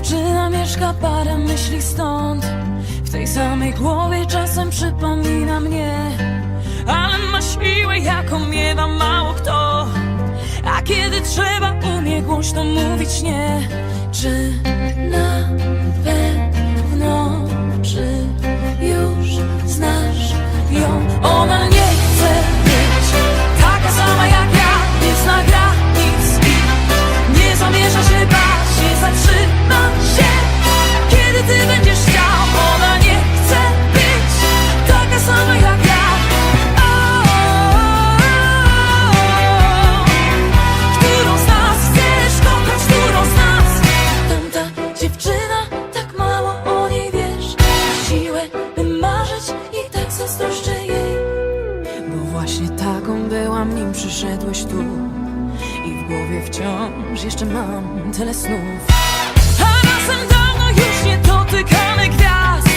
dziewczyna mieszka parę myśli stąd. W tej samej głowie czasem przypomina mnie. Ale ma siłę jaką miewa mało kto. A kiedy trzeba umie głośno mówić nie Czy na pewno, czy już znasz ją? Ona nie tyle snów. A razem dawno już nie dotykamy gwiazd.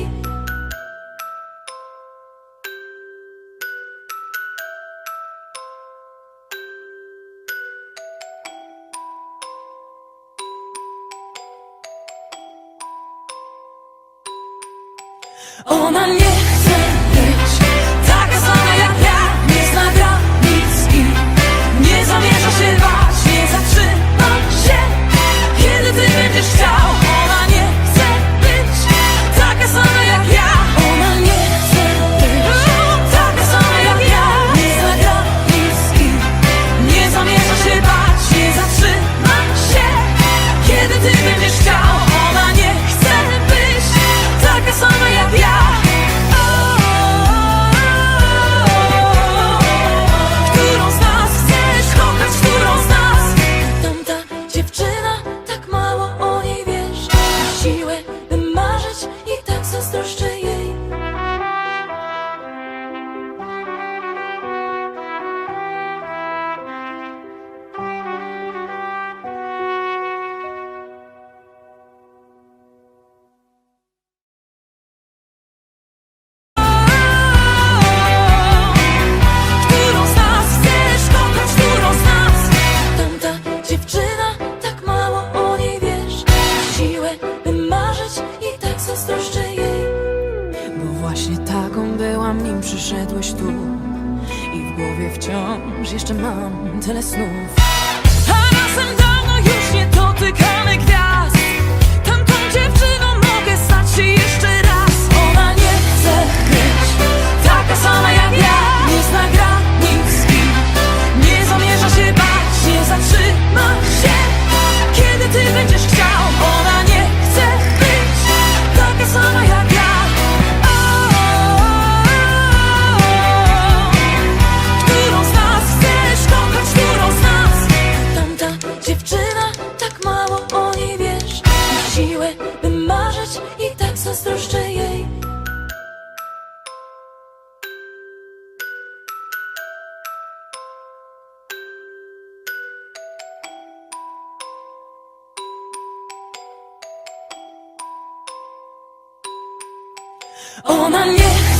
say głowie wciąż jeszcze mam tyle snów. A razem dawno już nie dotykamy gwiazd. Oh, my yeah.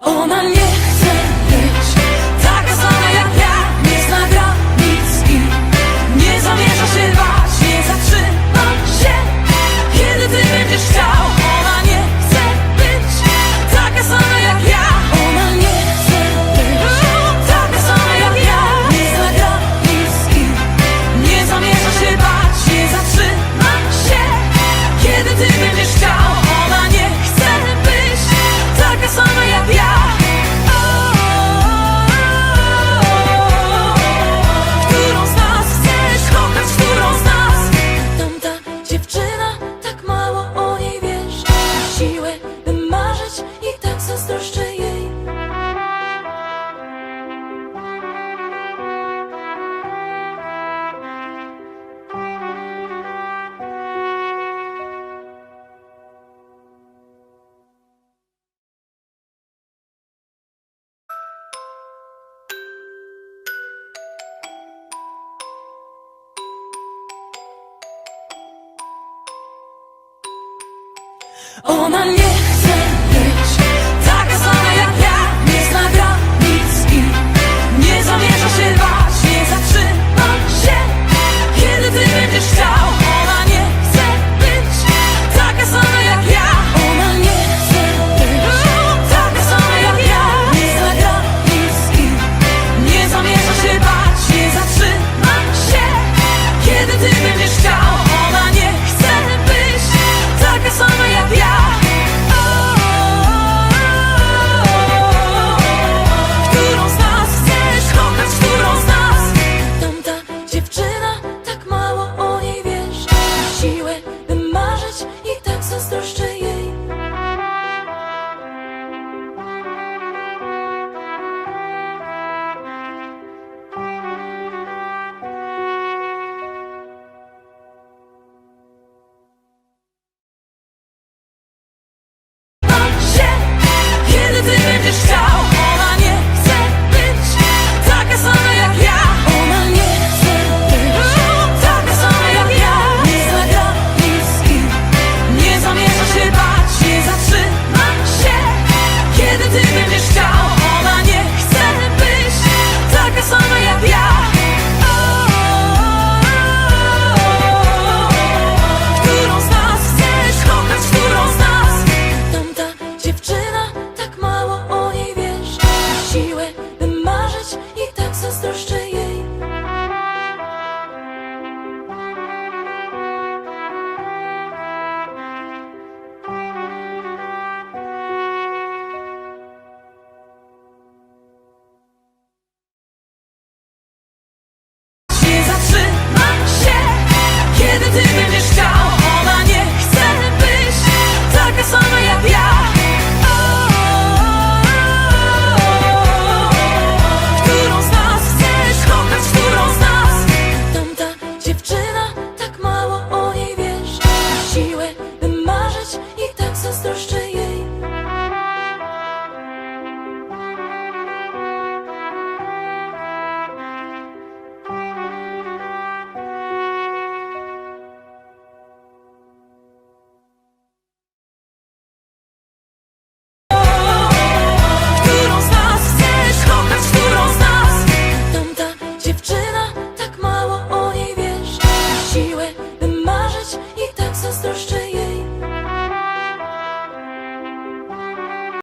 Ona nie chce Oh my nie